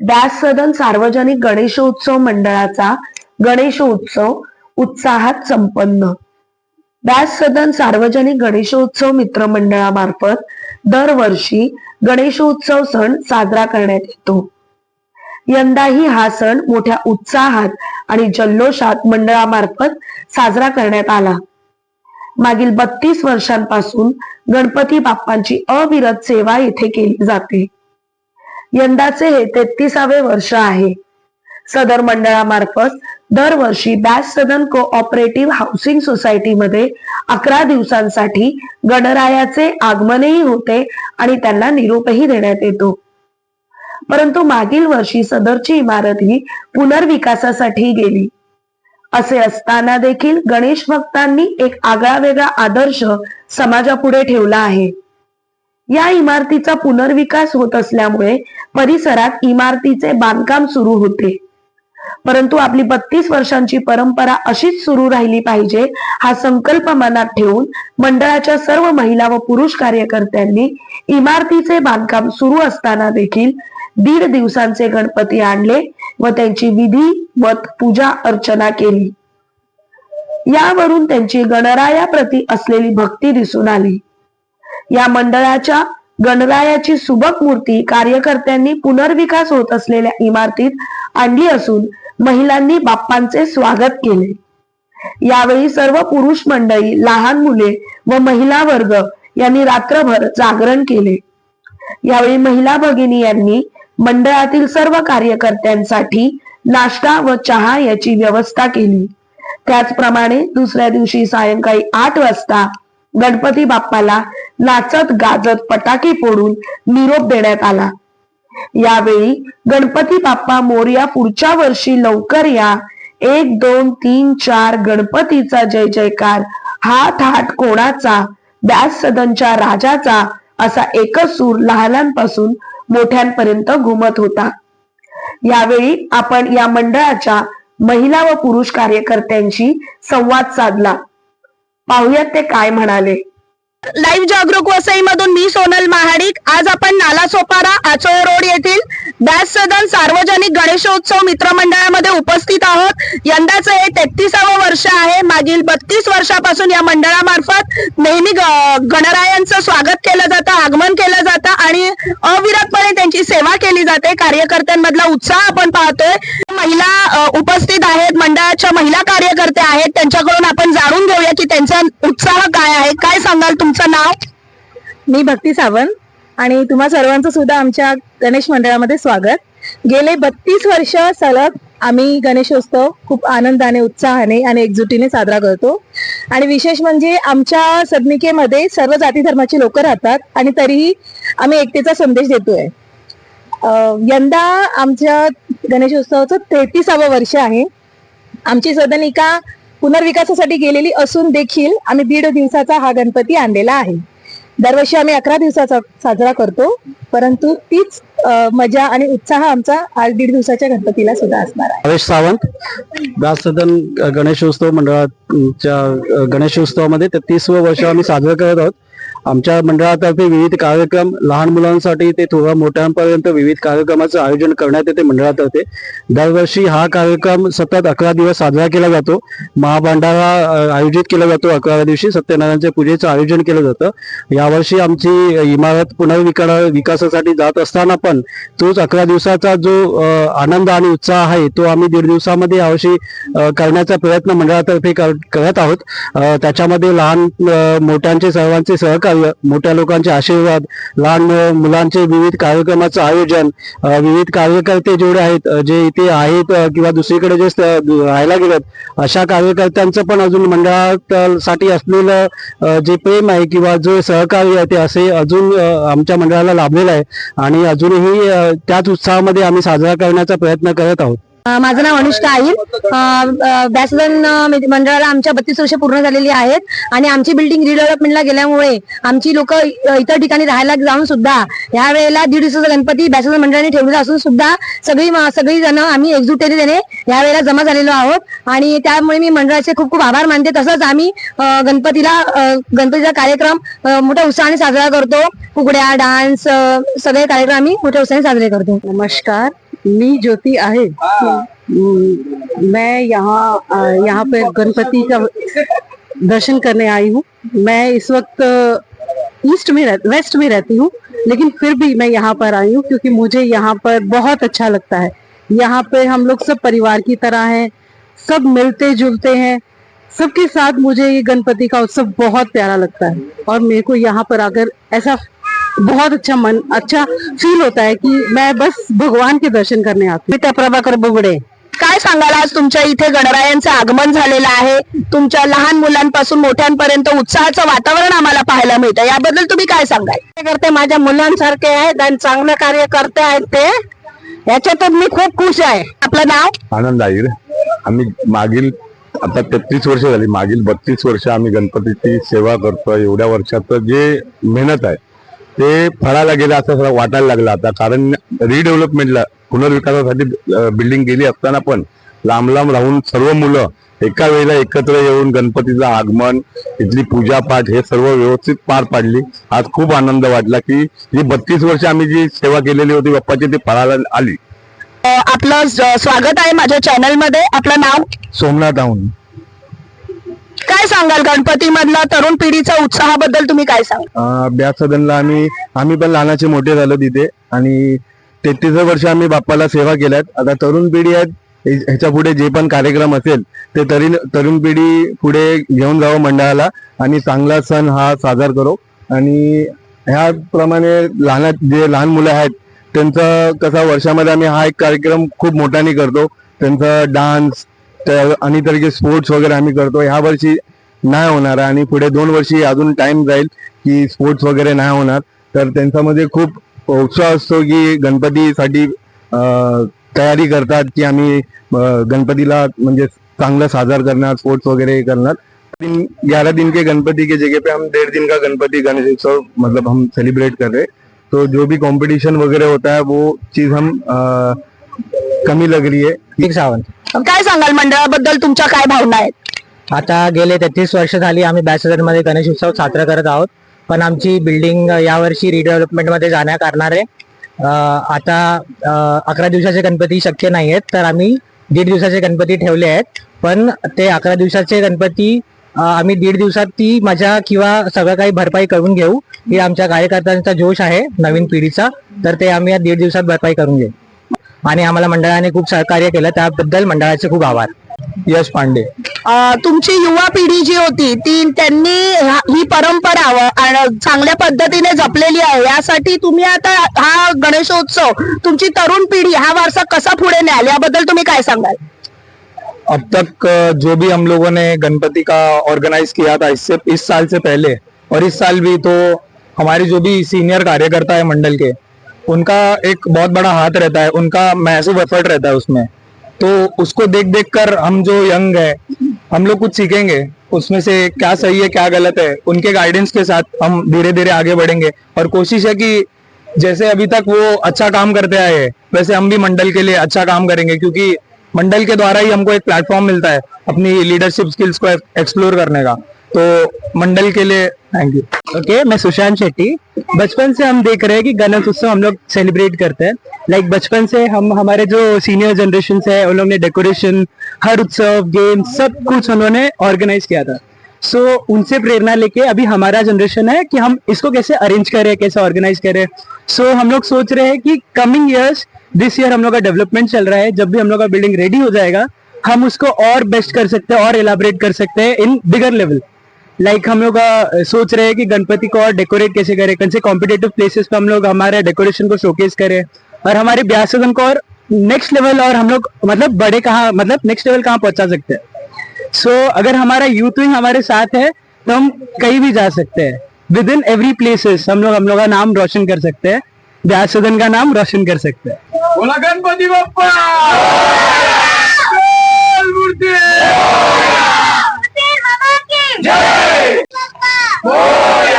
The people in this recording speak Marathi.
व्यास सदन सार्वजनिक गणेशोत्सव मंडळाचा गणेशोत्सव उत्साहात संपन्न. व्यास सदन सार्वजनिक गणेशोत्सव मित्र मंडळामार्फत दरवर्षी गणेशोत्सव सण साजरा करण्यात येतो. यंदाही हा सण मोठ्या उत्साहात आणि जल्लोषात मंडळामार्फत साजरा करण्यात आला. मागील बत्तीस वर्षांपासून गणपती बाप्पांची अविरत सेवा येथे केली जाते. यंदाचे हे तेहतीसावे वर्ष आहे. सदर मंडळामार्फत दरवर्षी बॅस सदन कोऑपरेटिव्ह हाऊसिंग सोसायटीमध्ये अकरा दिवसांसाठी गणरायाचे आगमनही होते आणि त्यांना निरोपही देण्यात येतो. परंतु मागील वर्षी सदरची इमारत ही पुनर्विकासासाठी गेली. असे असताना देखील गणेश भक्तांनी एक आगळा वेगळा आदर्श समाजापुढे ठेवला आहे. या इमारतीचा पुनर्विकास होत असल्यामुळे परिसरात इमारतीचे बांधकाम सुरू होते. परंतु आपली बत्तीस वर्षांची परंपरा अशीच सुरू राहिली पाहिजे हा संकल्प मनात ठेवून मंडळाच्या सर्व महिला व पुरुष कार्यकर्त्यांनी इमारतीचे बांधकाम सुरू असताना देखील दीड दिवसांचे गणपती आणले व त्यांची विधी मत पूजा अर्चना केली. यावरून त्यांची गणरायाप्रती असलेली भक्ती दिसून आली. या मंडळाच्या गणरायाची सुबक मूर्ती कार्यकर्त्यांनी पुनर्विकास होत असलेल्या इमारतीत आणली असून महिलांनी बाप्पांचे स्वागत केले. यावेळी सर्व पुरुष मंडळी लहान मुले व महिला वर्ग यांनी रात्रभर जागरण केले. यावेळी महिला भगिनी यांनी मंडळातील सर्व कार्यकर्त्यांसाठी नाश्ता व चहा याची व्यवस्था केली. त्याचप्रमाणे दुसऱ्या दिवशी सायंकाळी आठ वाजता गणपती बाप्पाला नाचत गाजत पटाके फोडून निरोप देण्यात आला. यावेळी गणपती बाप्पा मोरया पुढच्या वर्षी लवकर या. एक दोन तीन चार गणपतीचा जय जयकार. हात हात कोणाचा? व्यास सदनच्या राजाचा असा एकच सूर लहानांपासून मोठ्यांपर्यंत घुमत होता. यावेळी आपण या मंडळाच्या महिला व पुरुष कार्यकर्त्यांशी संवाद साधला. पाहुयात ते काय म्हणाले. लाईव्ह जागरूक वसई मधून मी सोनल महाडिक. आज आपण नाला सोपारा आचोळ रोड येथील दास सदन सार्वजनिक गणेशोत्सव मित्रमंडळामध्ये उपस्थित आहोत. यंदाचं हे तेहतीसावं वर्ष आहे. मागील बत्तीस वर्षापासून या मंडळामार्फत नेहमी गणरायांचं स्वागत केलं जातं आगमन केलं जातं आणि अविरतपणे त्यांची सेवा केली जाते. कार्यकर्त्यांमधला उत्साह आपण पाहतोय. महिला उपस्थित आहेत. मंडळाच्या महिला कार्यकर्त्या आहेत त्यांच्याकडून आपण जाणून घेऊया की त्यांचा उत्साह काय आहे. काय सांगाल तुमचं नाव? मी भक्ती सावंत आणि तुम्हा सर्वांचं सुद्धा आमच्या गणेश मंडळामध्ये स्वागत. गेले बत्तीस वर्ष सलग आम्ही गणेशोत्सव खूप आनंदाने उत्साहाने आणि एकजुटीने साजरा करतो. आणि विशेष म्हणजे आमच्या सदनिकेमध्ये सर्व जाती धर्माची लोक राहतात आणि तरीही आम्ही एकतेचा संदेश देतोय. यंदा आमच्या गणेशोत्सवाचं तेहतीसावं वर्ष आहे. आमची सदनिका पुनर्विकासासाठी गेलेली असून देखील आम्ही दीड दिवसाचा हा गणपती आणलेला आहे. दरवर्षी आम्ही अकरा दिवसाचा साजरा करतो परंतु तीच मजा आणि उत्साह आमचा आज दीड दिवसाच्या गणपतीला सुद्धा असणार आहे. हरेश सावंत दास सदन गणेशोत्सव मंडळाच्या अ, गणेशोत्सवामध्ये तेहतीसवं वर्ष आम्ही साजरं करत आहोत. आमच्या मंडळातर्फे विविध कार्यक्रम लहान मुलांसाठी ते थोडा मोठ्यांपर्यंत विविध कार्यक्रमाचं आयोजन करण्यात येते मंडळातर्फे. दरवर्षी हा कार्यक्रम सतत अकरा दिवस साजरा केला जातो. महाभांडारा आयोजित केला जातो अकराव्या दिवशी. सत्यनारायणच्या पूजेचं आयोजन केलं जातं. यावर्षी आमची इमारत पुनर्विका विकासासाठी जात असताना पण तोच अकरा दिवसाचा जो आनंद आणि उत्साह आहे तो आम्ही दीड दिवसामध्ये यावर्षी करण्याचा प्रयत्न मंडळातर्फे कर- करत आहोत. त्याच्यामध्ये लहान मोठ्यांचे सर्वांचे सहकार्य मोठ्या लोकांचे आशीर्वाद लहान मुलांचे विविध कार्यक्रमाचं आयोजन विविध कार्यकर्ते जेवढे आहेत जे इथे आहेत किंवा दुसरीकडे जे राहायला गेलेत अशा कार्यकर्त्यांचं पण अजून मंडळासाठी असलेलं जे प्रेम आहे किंवा जे सहकार्य आहे ते असे अजून आमच्या मंडळाला लाभलेलं आहे. आणि अजूनही त्याच उत्साहामध्ये आम्ही साजरा करण्याचा प्रयत्न करत आहोत. माझं नाव अनुष्का आहे. बॅसलन मंडळाला आमच्या बत्तीस वर्ष पूर्ण झालेली आहेत आणि आमची बिल्डिंग रिडेव्हलपमेंटला गेल्यामुळे आमची लोक इतर ठिकाणी राहायला जाऊन सुद्धा या वेळेला दीड दिवसाचा गणपती बॅसलन मंडळाने ठेवलेला असून सुद्धा सगळी सगळी जण आम्ही एकजुटीने या वेळेला जमा झालेलो आहोत. आणि त्यामुळे मी मंडळाचे खूप खूप आभार मानते. तसंच आम्ही गणपतीला गणपतीचा कार्यक्रम मोठ्या उत्साहाने साजरा करतो. फुगड्या डान्स सगळे कार्यक्रम आम्ही मोठ्या उत्साहाने साजरे करतो. नमस्कार. मी ज्योति आहे. हम्म, मैं यहाँ यहाँ पे गणपति का दर्शन करने आई हूँ. मैं इस वक्त ईस्ट में रह, वेस्ट में रहती हूँ लेकिन फिर भी मैं यहाँ पर आई हूँ क्योंकि मुझे यहाँ पर बहुत अच्छा लगता है. यहाँ पे हम लोग सब परिवार की तरह हैं सब मिलते जुलते हैं. सबके साथ मुझे ये गणपति का उत्सव बहुत प्यारा लगता है. और मेरे को यहाँ पर आकर ऐसा बहुत अच्छा मन अच्छा फील होता है कि मैं बस भगवान के दर्शन करने आती हूँ। प्रभाकर बुगडे काय सांगाल आज तुमच्या इथे गणरायांचं आगमन झालेलं आहे? तुमच्या लहान मुलांपासून मोठ्यांपर्यंत उत्साहाचं वातावरण आम्हाला पाहायला मिळतं. याबद्दल तुम्ही काय सांगाल? करते माझ्या मुलांसारखे आहेत आणि चांगलं कार्य करते आहेत ते. याच्यातून मी खूप खुश आहे. आपलं नाव? आनंद आईर आम्ही मागील आता तेहतीस वर्ष झाली. मागील बत्तीस वर्ष आम्ही गणपतीची सेवा करतोय. एवढ्या वर्षाचं जे मेहनत आहे ते फळाला गेलं असं सगळं वाटायला लागलं आता. कारण रिडेव्हलपमेंटला पुनर्विकासासाठी बिल्डिंग गेली असताना पण लांब लांब राहून सर्व मुलं एका वेळेला एकत्र येऊन गणपतीचं आगमन इथली पूजा पाठ हे सर्व व्यवस्थित पार पाडली. आज खूप आनंद वाटला की जी बत्तीस वर्ष आम्ही जी सेवा केलेली होती बाप्पाची ती फळाला आली. आपलं स्वागत आहे माझ्या चॅनलमध्ये. आपलं नाव? सोमनाथ आऊन. काय सांगाल? गणपती मधला तरुण पिढीचा उत्साहाबद्दल तुम्ही काय सांगाल? सदनला आम्ही आम्ही पण लहानाचे मोठे झालो तिथे. आणि तेहतीस वर्ष आम्ही बाप्पाला सेवा केल्यात. आता तरुण पिढी आहेत हे- ह्याच्या पुढे जे पण कार्यक्रम असेल ते तरुण तरुण पिढी पुढे घेऊन जावं मंडळाला. आणि चांगला सण हा साजरा करो. आणि ह्याप्रमाणे लहान जे लहान मुलं आहेत त्यांचं कसा वर्षामध्ये आम्ही हा एक कार्यक्रम खूप मोठ्याने करतो. त्यांचा डान्स आणि तरीके स्पोर्ट्स वगैरे आम्ही करतो ह्या वर्षी नाही होणार आहे. आणि पुढे दोन वर्षी अजून टाइम जाईल की स्पोर्ट्स वगैरे नाही होणार. तर त्यांच्यामध्ये खूप उत्साह असतो की गणपतीसाठी तयारी करतात की आम्ही गणपतीला म्हणजे चांगलं साजर करणार स्पोर्ट्स वगैरे करणार. दिन ग्यारह दिन के गणपति के जगह पे हम डेढ़ दिन का गणपति गणेश उत्सव मतलब हम सेलिब्रेट कर रहे तो जो भी कंपटीशन वगैरह होता है वो चीज हम कमी लग रही है. सावंत. काय सांगाल मंडळाबद्दल तुमच्या काय भावना आहेत? आता गेले तेहतीस वर्ष झाली आम्ही बॅचलरमध्ये गणेश उत्सव साजरा करत आहोत. पण आमची बिल्डिंग यावर्षी रिडेव्हलपमेंटमध्ये जाण्या अं, आता अकरा दिवसाचे गणपती शक्य नाही आहेत. तर आम्ही दीड दिवसाचे गणपती ठेवले आहेत. पण ते अकरा दिवसाचे गणपती आम्ही दीड दिवसात ती मजा किंवा सगळं काही भरपाई करून घेऊ. ही आमच्या कार्यकर्त्यांचा जोश आहे नवीन पिढीचा. तर ते आम्ही या दीड दिवसात भरपाई करून घेऊ. आणि आम्हाला मंडळाने खूप सहकार्य केलं. त्याबद्दल मंडळाचे खूप आभार. यश पांडे. अ, तुमची युवा पिढी जी होती ती त्यांनी ही परंपरा चांगल्या पद्धतीने जपलेली आहे. यासाठी तुम्ही आता हा गणेशोत्सव तुमची तरुण पिढी हा वारसा कसा पुढे न्याल? याबद्दल तुम्ही काय सांगाल? अब तक जो भी हम लोगों ने गणपति का ऑर्गेनाइज किया था इससे इस साल से पहले और इस साल भी तो हमारे जो भी सीनियर कार्यकर्ता है मंडल के उनका एक बहुत बड़ा हाथ रहता है उनका मैसिव एफर्ट रहता है उसमें। तो उसको देख देख कर हम जो यंग है हम लोग कुछ सीखेंगे उसमें से क्या सही है क्या गलत है उनके गाइडेंस के साथ हम धीरे धीरे आगे बढ़ेंगे। और कोशिश है कि जैसे अभी तक वो अच्छा काम करते आए हैं, वैसे हम भी मंडल के लिए अच्छा काम करेंगे क्योंकि मंडल के द्वारा ही हमको एक प्लेटफॉर्म मिलता है अपनी लीडरशिप स्किल्स को एक्सप्लोर करने का। तो मंडल के लिए थैंक यू ओके मैं सुशांत शेट्टी। बचपन से हम देख रहे हैं कि गणेश उत्सव हम लोग सेलिब्रेट करते हैं। लाइक बचपन से हम हमारे जो सीनियर जनरेशन है उन लोग ने डेकोरेशन हर उत्सव गेम सब कुछ उन्होंने ऑर्गेनाइज किया था। सो so, उनसे प्रेरणा लेके अभी हमारा जनरेशन है कि हम इसको कैसे अरेंज करें कैसे ऑर्गेनाइज करें। सो so, हम लोग सोच रहे हैं कि कमिंग ईयर्स दिस ईयर हम लोग का डेवलपमेंट चल रहा है। जब भी हम लोग का बिल्डिंग रेडी हो जाएगा हम उसको और बेस्ट कर सकते हैं और एलाबरेट कर सकते हैं in bigger level like like हम लोग सोच रहे हैं कि गणपति को और डेकोरेट कैसे करें कौन से कॉम्पिटेटिव प्लेसेस पे हम लोग हमारे डेकोरेशन को शोकेस करें और हमारे ब्यास सदन को और नेक्स्ट लेवल और हम लोग मतलब बड़े कहाँ मतलब नेक्स्ट लेवल कहाँ पहुँचा सकते हैं सो so, अगर हमारा यूथ ही हमारे साथ है तो हम कहीं भी जा सकते हैं विद इन एवरी प्लेसेस हम लोग हम लोग का नाम रोशन कर सकते हैं ब्यास सदन का नाम रोशन कर सकते हैं बोला गणपति बप्पा Moya!